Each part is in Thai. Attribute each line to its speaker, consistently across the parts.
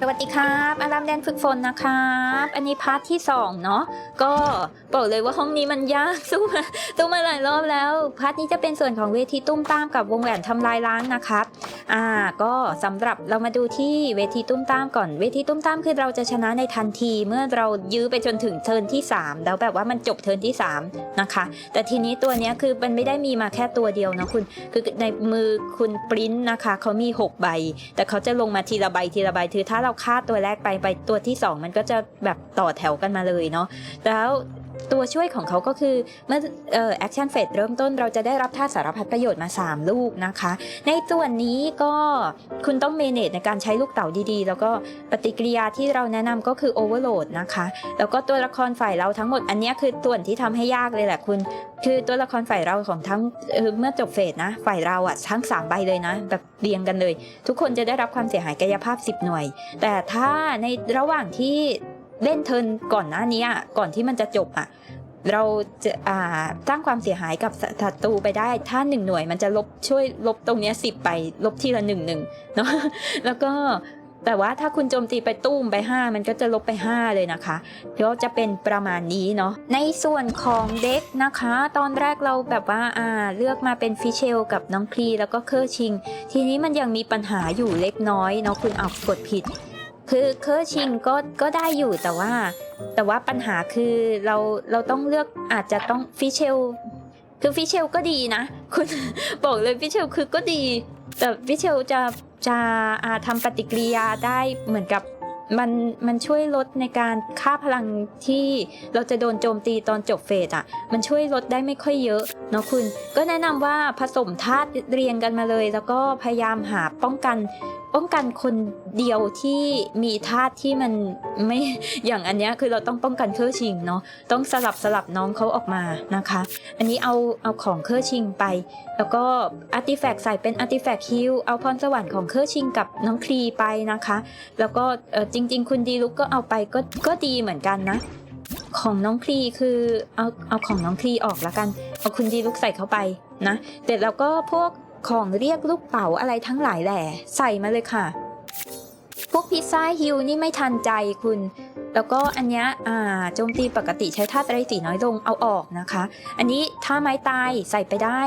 Speaker 1: สวัสดีครับอารามแดนฝึกฝนนะครับ อันนี้พาร์ทที่2เนาะ ก็บอกเลยว่าห้องนี้มันยากสู้มาสู้มาหลายรอบแล้ว พาร์ทนี้จะเป็นส่วนของเวทีตุ้มตามกับวงแหวนทำลายล้างนะครับ อ่า ก็สำหรับเรามาดูที่เวทีตุ้มตามก่อน เวทีตุ้มตามคือเราจะชนะในทันที เมื่อเรายื้อไปจนถึงเทิร์นที่ 3 แล้วแบบว่ามันจบเทิร์นที่3นะคะ แต่ทีนี้ตัวเนี้ยคือมันไม่ได้มีมาแค่ตัวเดียวนะคุณ คือในมือคุณปริ้นนะคะเขามี 6 ใบ แต่เขาจะลงมาทีละใบทีละใบ คือถ้าเราคาดตัวแรกไปไปตัวที่ 2 มันก็จะแบบต่อแถวกันมาเลยเนาะแล้ว ตัวช่วยของเขาก็คือเมื่อเอ่อแอคชั่นเฟสเริ่มต้นเราจะได้รับท่าสารพัดประโยชน์มา 3 ลูกนะคะ ในส่วนนี้ก็คุณต้องเมเนจในการใช้ลูกเต๋าดีๆ แล้วก็ปฏิกิริยาที่เราแนะนำก็คือโอเวอร์โหลดนะคะ แล้วก็ตัวละครฝ่ายเราทั้งหมดอันนี้คือส่วนที่ทำให้ยากเลยแหละคุณ คือตัวละครฝ่ายเราของทั้งเอ่อเมื่อจบเฟสนะ ฝ่ายเราอะทั้ง 3 ใบเลยนะ แบบเรียงกันเลย ทุกคนจะได้รับความเสียหายกายภาพ 10 หน่วย แต่ถ้าในระหว่างที่ เล่นเทิร์นก่อนหน้านี้อะก่อนที่มันจะจบอะเราจะอ่าสร้างความเสียหายกับศัตรูไปได้ ถ้าหนึ่งหน่วยมันจะลบช่วยลบตรงเนี้สิบไปลบทีละหนึ่งหนึ่งเนาะแล้วก็แต่ว่าถ้าคุณโจมตีไปตุ้มไป 5 มันก็จะลบไป 5 เลยนะคะก็จะเป็นประมาณนี้เนาะในส่วนของเด็กนะคะ ตอนแรกเราแบบว่าอ่าเลือกมาเป็นฟิเชลกับน้องคลีแล้วก็เคอร์ชิง ทีนี้มันยังมีปัญหาอยู่เล็กน้อยเนาะคุณเอากดผิด คือเคอร์ชิงก็ก็ได้อยู่แต่ว่า แต่ว่าปัญหาคือเราเราต้องเลือกอาจจะต้องฟิเชลคือฟิเชลก็ดีนะ คุณบอกเลยฟิเชลคือก็ดี แต่ฟิเชลจะจะอาทำปฏิกิริยาได้เหมือนกับมันมันช่วยลดในการค่าพลังที่เราจะโดนโจมตีตอนจบเฟสอะ มันช่วยลดได้ไม่ค่อยเยอะเนาะคุณ ก็แนะนำว่าผสมธาตุเรียงกันมาเลย แล้วก็พยายามหาป้องกัน ป้องกันคนเดียวที่มีธาตุที่มันไม่อย่างอันเนี้ยคือเราต้องป้องกันเครื่องชิงเนาะต้องสลับสลับน้องเขาออกมานะคะ อันนี้เอาเอาของเครื่องชิงไป แล้วก็อาร์ติแฟกต์ใส่เป็นอาร์ติแฟกต์ฮิลเอาพรสวรรค์ของเครื่องชิงกับน้องคลีไปนะคะ แล้วก็จริง ๆ คุณดีลุกก็เอาไปก็ก็ดีเหมือนกันนะของน้องคลีคือเอาเอาของน้องคลีออกและกัน เอาคุณดีลุกใส่เข้าไปนะแต่แล้วก็พวก ของเรียกลูกเป๋าอะไรทั้งหลายแหล่ใส่มาเลยค่ะ พวกพิซซ่าฮิลนี่ไม่ทันใจคุณ แล้วก็อันนี้อ่าโจมตีปกติใช้ท่าไตรสีน้อยลงเอาออกนะคะ อันนี้ท่าไม้ตายใส่ไปได้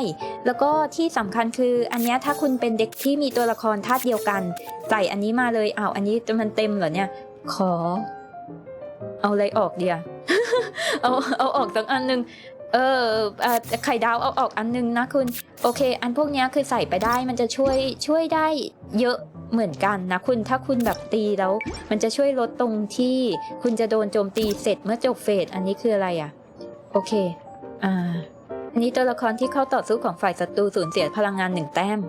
Speaker 1: แล้วก็ที่สำคัญคืออันนี้ถ้าคุณเป็นเด็กที่มีตัวละครธาเดียวกัน ใส่อันนี้มาเลยอ้าวอันนี้มันเต็มเหรอเนี่ย ขอ เอาอะไรออกเดียเอาเอาออกสักอันหนึ่ง เออเออไข่ดาวเอาออกอันหนึงนะคุณ โอเค อันพวกนี้คือใส่ไปได้มันจะช่วยช่วยได้เยอะเหมือนกันนะคุณถ้าคุณแบบตีแล้ว มันจะช่วยลดตรงที่คุณจะโดนโจมตีเสร็จเมื่อจบเฟสอันนี้คืออะไรอะ โอเค อ่า อันนี้ตัวละครที่เข้าต่อสู้ของฝ่ายศัตรูสูญเสียพลังงานหนึ่งแต้ม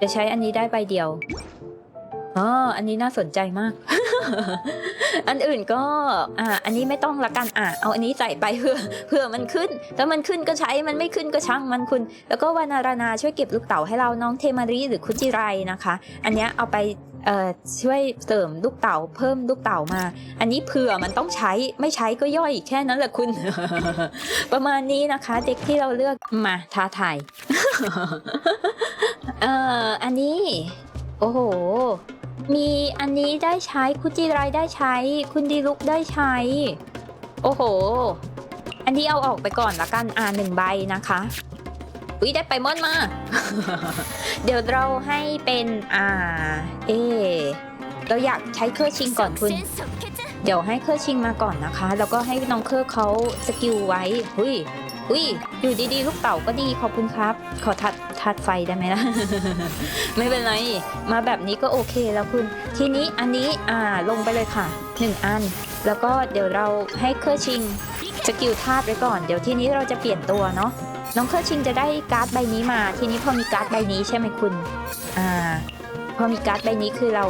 Speaker 1: จะใช้อันนี้ได้ใบเดียวอ๋ออันนี้น่าสนใจมาก อันอื่นก็อ่าอันนี้ไม่ต้องละกันอะเอาอันนี้ใส่ไปเพื่อเพื่อมันขึ้นถ้ามันขึ้นก็ใช้มันไม่ขึ้นก็ช่างมันคุณ แล้วก็วานารานาช่วยเก็บลูกเต๋าให้เราน้องเทมารีหรือคุจิไรนะคะ อันเนี้ยเอาไปเอ่อช่วยเสริมลูกเต๋าเพิ่มลูกเต๋ามา อันนี้เผื่อมันต้องใช้ไม่ใช้ก็ย่อยแค่นั้นแหละคุณ ประมาณนี้นะคะ เด็กที่เราเลือกมาท้าทายเอ่ออันนี้ โอ้โห มีอันนี้ได้ใช้คุณจิไรได้ใช้ คุณดีลุกได้ใช้ โอ้โห อันนี้เอาออกไปก่อนละกันอ่าหนึ่งใบนะคะอุ้ยได้ไปมอนมา เดี๋ยวเราให้เป็นอ่า เอ เราอยากใช้เครื่องชิงก่อนคุณ เดี๋ยวให้เครื่องชิงมาก่อนนะคะ แล้วก็ให้น้องเครื่องเขาสกิลไว้หุย อุ้ย อยู่ดีๆ ลูกเต่าก็ดีขอบคุณครับ ขอทัดทัดไฟได้ไหมนะไม่เป็นไร มาแบบนี้ก็โอเคแล้วคุณ ทีนี้อันนี้อ่าลงไปเลยค่ะ 1 อัน แล้วก็เดี๋ยวเราให้เครื่อชิงสกิลทาตุไปก่อน เดี๋ยวทีนี้เราจะเปลี่ยนตัวเนาะ น้องเครื่อชิงจะได้การ์ดใบนี้มา ทีนี้พอมีการ์ดใบนี้ใช่ไหมคุณ อ่า พอมีการ์ดใบนี้คือเรา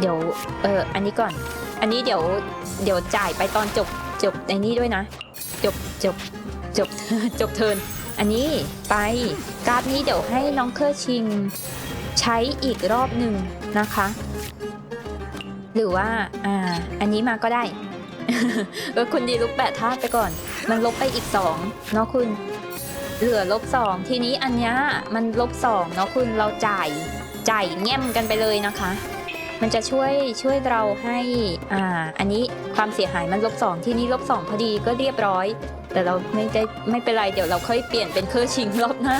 Speaker 1: เดี๋ยว เออ อันนี้ก่อน อันนี้เดี๋ยว เดี๋ยวจ่ายไปตอนจบจบในนี้ด้วยนะ จบจบ จบจบเทินอันนี้ไปการ์ดนี้เดี๋ยวให้น้องเคอร์ชิงใช้อีกรอบหนึ่งนะคะ หรือว่าอ่าอันนี้มาก็ได้เออคุณดีลุกแปะท่าไปก่อน มันลบไปอีกสองเนาะคุณ เหลือลบสองทีนี้อันเนี้ยมันลบสองเนาะคุณเราจ่ายจ่ายแง่มกันไปเลยนะคะ มันจะช่วยช่วยเราให้อ่าอันนี้ความเสียหายมันลบสองทีนี่ลบสองพอดีก็เรียบร้อย แต่เราไม่ได้ไม่เป็นไรเดี๋ยวเราค่อยเปลี่ยนเป็นเครื่องชิงรอบหน้า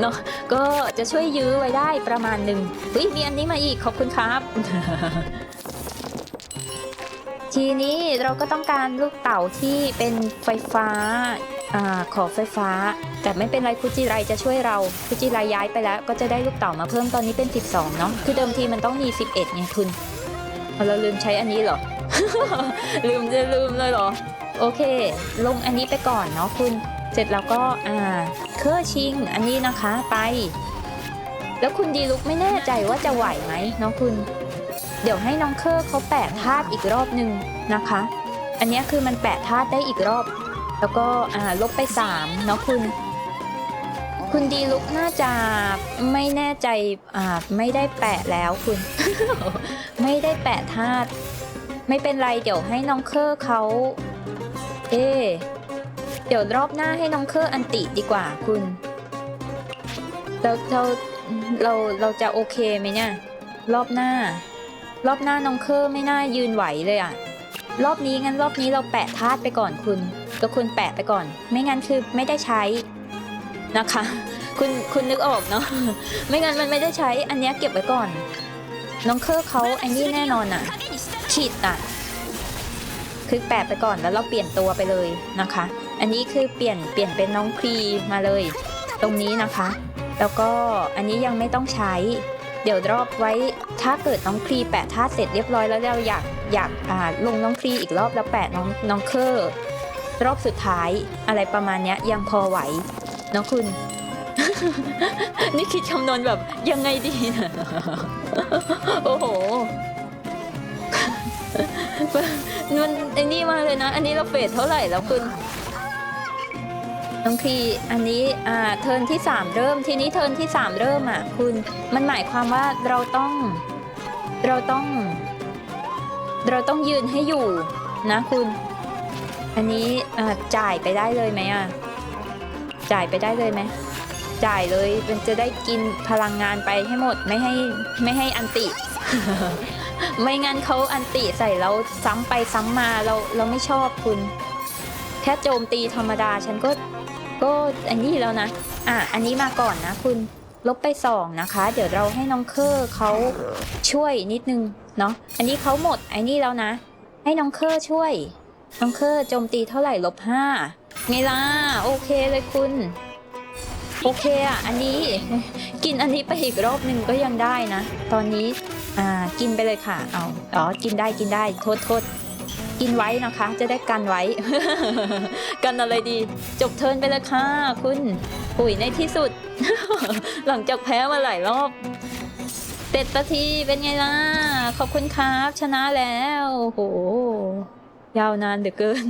Speaker 1: เนาะก็จะช่วยยื้อไว้ได้ประมาณหนึ่งเฮ้ยมีอันนี้มาอีกขอบคุณครับ ทีนี้เราก็ต้องการลูกเต่าที่เป็นไฟฟ้าอ่าขอไฟฟ้า แต่ไม่เป็นไรคุจิไรจะช่วยเราคุจิไรย้ายไปแล้ว ก็จะได้ลูกเต่ามาเพิ่มตอนนี้เป็น 12เนาะคือเดิมทีมันต้องมี 11ไงคุณเราลืมใช้อันนี้เหรอ ลืมจะลืมเลยเหรอ โอเค ลงอันนี้ไปก่อนเนาะคุณเสร็จแล้วก็อ่าเครื่อชิงอันนี้นะคะไป แล้วคุณดีลุกไม่แน่ใจว่าจะไหวไหมเนาะคุณ เดี๋ยวให้น้องเคอร์เขาแปะธาตุอีกรอบหนึ่งนะคะ อันนี้คือมันแปะธาตุได้อีกรอบ แล้วก็อ่าลบไป3เนาะคุณ คุณดีลุกน่าจะไม่แน่ใจอ่าไม่ได้แปะแล้วคุณ ไม่ได้แปะธาตุไม่เป็นไรเดี๋ยวให้น้องเคอร์เขา เอ เดี๋ยวรอบหน้าให้น้องเคอร์อันติดีกว่าคุณ เราเราเราเราจะโอเคไหมเนี่ย รอบหน้า รอบหน้าน้องเคอร์ไม่น่ายืนไหวเลยอะรอบนี้งั้นรอบนี้เราแปะธาตุไปก่อนคุณก็คุณแปะไปก่อน ไม่งั้นคือไม่ได้ใช้นะคะ คุณคุณนึกออกเนาะไม่งั้นมันไม่ได้ใช้อันนี้เก็บไว้ก่อน น้องเคอร์เขาอันนี้แน่นอนอะฉีดตัด คือแปะไปก่อนแล้วเราเปลี่ยนตัวไปเลยนะคะ อันนี้คือเปลี่ยนเปลี่ยนเป็นน้องครีมาเลย ตรงนี้นะคะ แล้วก็อันนี้ยังไม่ต้องใช้ เดี๋ยวรอบไว้ถ้าเกิดน้องครีแปะท่าเสร็จเรียบร้อยแล้วเราอยากอยากอ่าลงน้องครีอีกรอบแล้วแปะน้องน้องเคอร์รอบสุดท้ายอะไรประมาณนี้ยยังพอไหวเนาะคุณ นี่คิดคำนวณแบบยังไงดีนะโอ้โห มันไอ้นี่มากเลยนะ อันนี้เราเฟสเท่าไหร่แล้วคุณน้องครีอันนี้อ่าเทิร์นที่ 3 เริ่มทีนี้เทิร์นที่ 3 เริ่มอะคุณมันหมายความว่าเราต้องเราต้อง เราต้องยืนให้อยู่นะคุณ อันนี้อ่าจ่ายไปได้เลยไหมอะจ่ายไปได้เลยไหมจ่ายเลยมันจะได้กินพลังงานไปให้หมดไม่ให้ไม่ให้อันติ ไม่งั้นเขาอันติใส่เราซ้ำไปซ้ำมาเราเราไม่ชอบคุณ แค่โจมตีธรรมดาฉันก็ก็อันนี้แล้วนะ อะ อันนี้มาก่อนนะคุณ ลบไปสองนะคะ เดี๋ยวเราให้น้องเคอร์เขาช่วยนิดนึงเนาะ อันนี้เขาหมดไอ้นี่แล้วนะ ให้น้องเคอร์ช่วย น้องเคอร์โจมตีเท่าไหร่ลบห้าไงล่ะ โอเคเลยคุณ โอเคอะ อันนี้กินอันนี้ไปอีกรอบหนึ่งก็ยังได้นะ ตอนนี้อ่ากินไปเลยค่ะ เอาอ๋อ กินได้กินได้ โทษโทษกินไว้นะคะ จะได้กันไว้ กันอะไรดี จบเทินไปเลยค่ะ คุณปุ๋ยในที่สุด หลังจากแพ้มาหลายรอบเต็ดนาทีเป็นไงล่ะ ขอบคุณครับ ชนะแล้วโห ยาวนานเหลือเกิน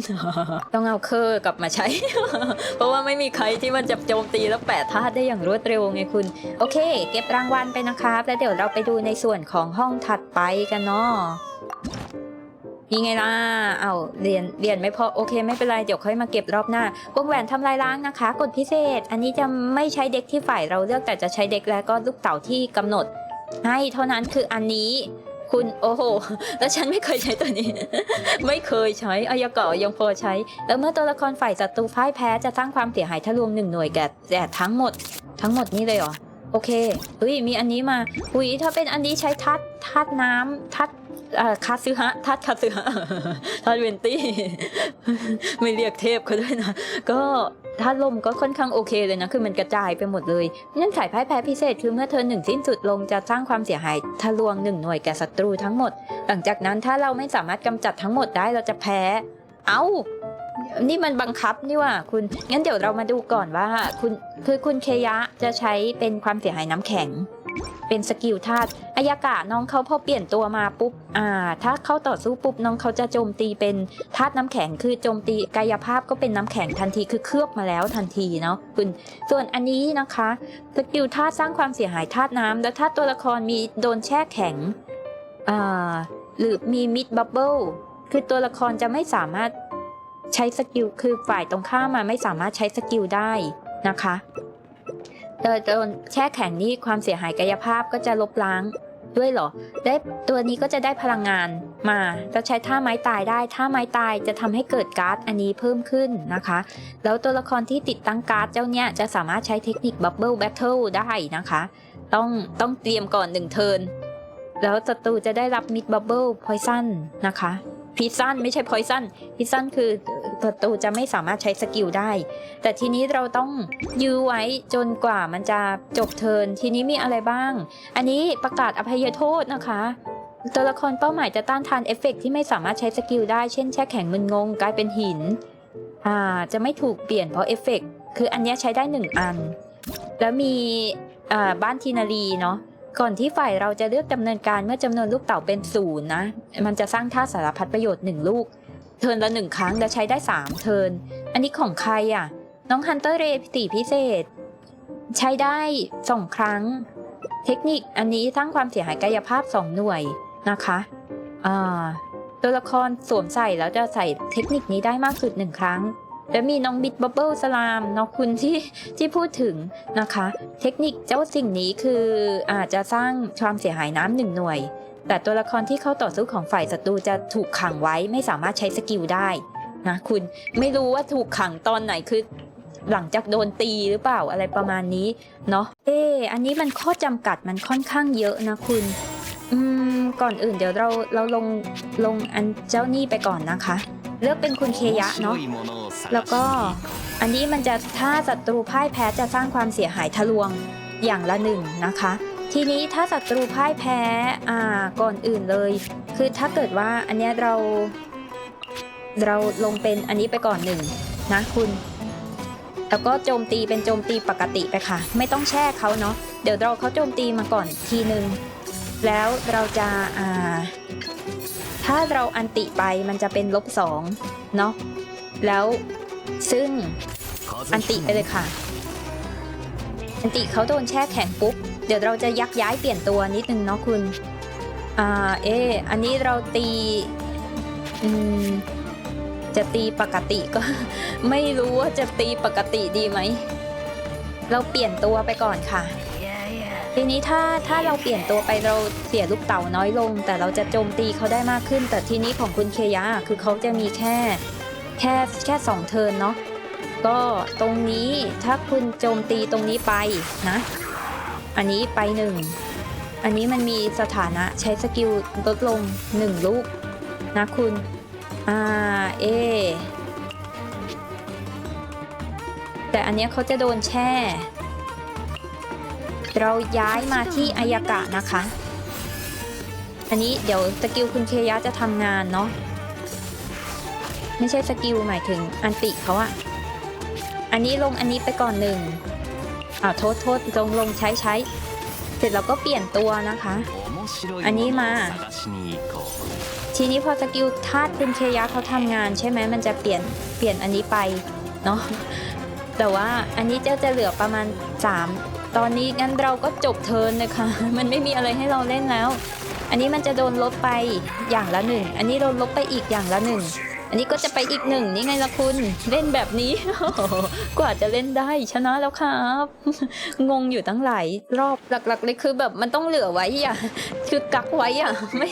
Speaker 1: ต้องเอาเคอร์กลับมาใช้ เพราะว่าไม่มีใครที่มันจะโจมตีแล้วแปะธาตุได้อย่างรวดเร็วไงคุณ โอเค เก็บรางวัลไปนะครับ แล้วเดี๋ยวเราไปดูในส่วนของห้องถัดไปกันเนาะนี่ไงล่ะ เอาเรียนเรียนไม่พอโอเคไม่เป็นไร เดี๋ยวค่อยมาเก็บรอบหน้าวงแหวนทำลายล้างนะคะ กดพิเศษ อันนี้จะไม่ใช้เด็กที่ฝ่ายเราเลือกแต่จะใช้เด็กแล้วก็ลูกเต่าที่กำหนด ให้เท่านั้นคืออันนี้ คุณโอ้โห แล้วฉันไม่เคยใช้ตัวนี้ ไม่เคยใช้อายากอยังพอใช้ แล้วเมื่อตัวละครฝ่ายศัตรูพ่ายแพ้จะสร้างความเสียหายทะลวงหนึ่งหน่วยแก่แต่ทั้งหมด ทั้งหมดนี่เลยเหรอโอเคเฮ้ยมีอันนี้มาอุ้ยถ้าเป็นอันนี้ใช้ทัดทัดน้ำทัด คาซึฮะทัดคาซึฮะทัดเวนตี้ไม่เรียกเทพเขาด้วยนะ ก็ถ้าลมก็ค่อนข้างโอเคเลยนะ คือมันกระจายไปหมดเลยเงื่อนไขพ่ายแพ้พิเศษคือเมื่อเธอหนึ่งสิ้นสุดลงจะสร้างความเสียหายทะลวงหนึ่งหน่วยแก่ศัตรูทั้งหมด หลังจากนั้นถ้าเราไม่สามารถกำจัดทั้งหมดได้เราจะแพ้ เอ้านี่มันบังคับนี่ว่าคุณ งั้นเดี๋ยวเรามาดูก่อนว่า คุณคือคุณเคยะจะใช้เป็นความเสียหายน้ำแข็ง เป็นสกิลธาตุอายากะน้องเขาพอเปลี่ยนตัวมาปุ๊บอ่าถ้าเข้าต่อสู้ปุ๊บน้องเขาจะโจมตีเป็นธาตุน้ำแข็งคือโจมตีกายภาพก็เป็นน้ำแข็งทันทีคือเคลือบมาแล้วทันทีเนาะคุณส่วนอันนี้นะคะสกิลธาตุสร้างความเสียหายธาตุน้ำแล้วถ้าตัวละครมีโดนแช่แข็งอ่าหรือมีมิดบับเบิลคือตัวละครจะไม่สามารถใช้สกิลคือฝ่ายตรงข้ามมาไม่สามารถใช้สกิลได้นะคะ โดยโดนแช่แข็งนี่ความเสียหายกายภาพก็จะลบล้างด้วยเหรอ ได้ตัวนี้ก็จะได้พลังงานมา จะใช้ท่าไม้ตายได้ ท่าไม้ตายจะทำให้เกิดการ์ดอันนี้เพิ่มขึ้นนะคะ แล้วตัวละครที่ติดตั้งการ์ดเจ้าเนี้ยจะสามารถใช้เทคนิคบับเบิลแบทเทิลได้นะคะ ต้องต้องเตรียมก่อนหนึ่งเทิร์น แล้วศัตรูจะได้รับมิดบับเบิลพอยซันนะคะ พิซซันไม่ใช่พอยซันพิซซันคือศัตรูจะไม่สามารถใช้สกิลได้ แต่ทีนี้เราต้องยื้อไว้จนกว่ามันจะจบเทินทีนี้มีอะไรบ้าง อันนี้ประกาศอภัยโทษนะคะตัวละครเป้าหมายจะต้านทานเอฟเฟกต์ที่ไม่สามารถใช้สกิลได้ เช่นแช่แข็งมึนงงกลายเป็นหิน อ่า จะไม่ถูกเปลี่ยนเพราะเอฟเฟกต์คืออันนี้ใช้ได้หนึ่งอัน แล้วมี อ่า บ้านทีนารีเนาะ ก่อนที่ฝ่ายเราจะเลือกดำเนินการเมื่อจำนวนลูกเต่าเป็นศูนย์นะ มันจะสร้างท่าสารพัดประโยชน์หนึ่งลูก เทิร์นละหนึ่งครั้งและใช้ได้สามเทิร์นอันนี้ของใครอะ น้องฮันเตอร์เรตีพิเศษ ใช้ได้สองครั้ง เทคนิคอันนี้สร้างความเสียหายกายภาพ 2 หน่วยนะคะอ่าตัวละครสวมใส่แล้วจะใส่เทคนิคนี้ได้มากสุดหนึ่งครั้ง แล้วมีน้องบิดบับเบิลสลามน้องคุณที่ที่พูดถึงนะคะ เทคนิคเจ้าสิ่งนี้คืออาจจะสร้างความเสียหายน้ำหนึ่งหน่วย แต่ตัวละครที่เข้าต่อสู้ของฝ่ายศัตรูจะถูกขังไว้ไม่สามารถใช้สกิลได้นะคุณไม่รู้ว่าถูกขังตอนไหนคือหลังจากโดนตีหรือเปล่าอะไรประมาณนี้เนาะเอออันนี้มันข้อจำกัดมันค่อนข้างเยอะนะคุณอืมก่อนอื่นเดี๋ยวเราเราลงลงอันเจ้านี่ไปก่อนนะคะ เลือกเป็นคุณเคยะเนาะแล้วก็อันนี้มันจะถ้าศัตรูพ่ายแพ้จะสร้างความเสียหายทะลวงอย่างละหนึ่งนะคะ ทีนี้ถ้าศัตรูพ่ายแพ้อ่าก่อนอื่นเลย คือถ้าเกิดว่าอันเนี้ยเรา เราลงเป็นอันนี้ไปก่อนหนึ่งนะคุณแล้วก็โจมตีเป็นโจมตีปกติไปค่ะ ไม่ต้องแช่เขาเนาะเดี๋ยวเราเขาโจมตีมาก่อนทีหนึ่งแล้วเราจะอ่า ถ้าเราอันติไปมันจะเป็นลบสองเนาะ แล้วซึ่งอันติไปเลยค่ะ อันติเขาโดนแช่แข็งปุ๊บ เดี๋ยวเราจะยักย้ายเปลี่ยนตัวนิดนึงเนาะคุณ อ่า เอออันนี้เราตีอืมจะตีปกติก็ ไม่รู้ว่าจะตีปกติดีไหม เราเปลี่ยนตัวไปก่อนค่ะ ทีนี้ถ้าถ้าเราเปลี่ยนตัวไปเราเสียลูกเต่าน้อยลง แต่เราจะโจมตีเขาได้มากขึ้น แต่ทีนี้ของคุณเคยะคือเขาจะมีแค่แค่แค่สองเทิร์นเนาะก็ตรงนี้ถ้าคุณโจมตีตรงนี้ไปนะ อันนี้ไปหนึ่งอันนี้มันมีสถานะใช้สกิลลดลงหนึ่งลูกนะคุณอ่าเอแต่อันนี้เขาจะโดนแช่ เราย้ายมาที่อายากะนะคะ อันนี้เดี๋ยวสกิลคุณเคยะจะทำงานเนาะไม่ใช่สกิลหมายถึงอันติเขาอะอันนี้ลงอันนี้ไปก่อนหนึ่งอ้าวโทษโทษลงลงใช้ใช้ เสร็จแล้วก็เปลี่ยนตัวนะคะ อันนี้มา ทีนี้พอสกิลธาตุคุณเคยะเขาทำงาน ใช่ไหมมันจะเปลี่ยนเปลี่ยนอันนี้ไปเนาะแต่ว่าอันนี้จะจะเหลือประมาณ3 ตอนนี้งั้นเราก็จบเทิร์นเลยค่ะ มันไม่มีอะไรให้เราเล่นแล้ว อันนี้มันจะโดนลบไปอย่างละหนึ่ง อันนี้โดนลบไปอีกอย่างละหนึ่ง อันนี้ก็จะไปอีกหนึ่งนี่ไงล่ะคุณ เล่นแบบนี้ กว่าจะเล่นได้ชนะแล้วครับ งงอยู่ตั้งหลายรอบหลักๆเลยคือแบบมันต้องเหลือไว้อะคือกักไว้อะไม่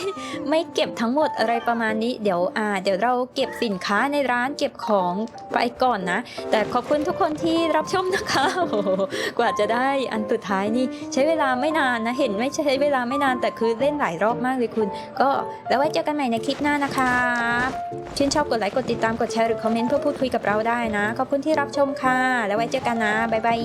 Speaker 1: ไม่เก็บทั้งหมดอะไรประมาณนี้เดี๋ยวอ่า เดี๋ยวเราเก็บสินค้าในร้านเก็บของไปก่อนนะ แต่ขอบคุณทุกคนที่รับชมนะคะกว่าจะได้อันสุดท้ายนี่ใช้เวลาไม่นานนะเห็นไม่ใช้เวลาไม่นานแต่คือเล่นหลายรอบมากเลยคุณ ก็แล้วไว้เจอกันใหม่ในคลิปหน้านะคะชื่นชอบกดไลค์กดติดตามกดแชร์หรือคอมเมนต์เพื่อพูดคุยกับเราได้นะ ขอบคุณที่รับชมค่ะ แล้วไว้เจอกันนะ บ๊ายบาย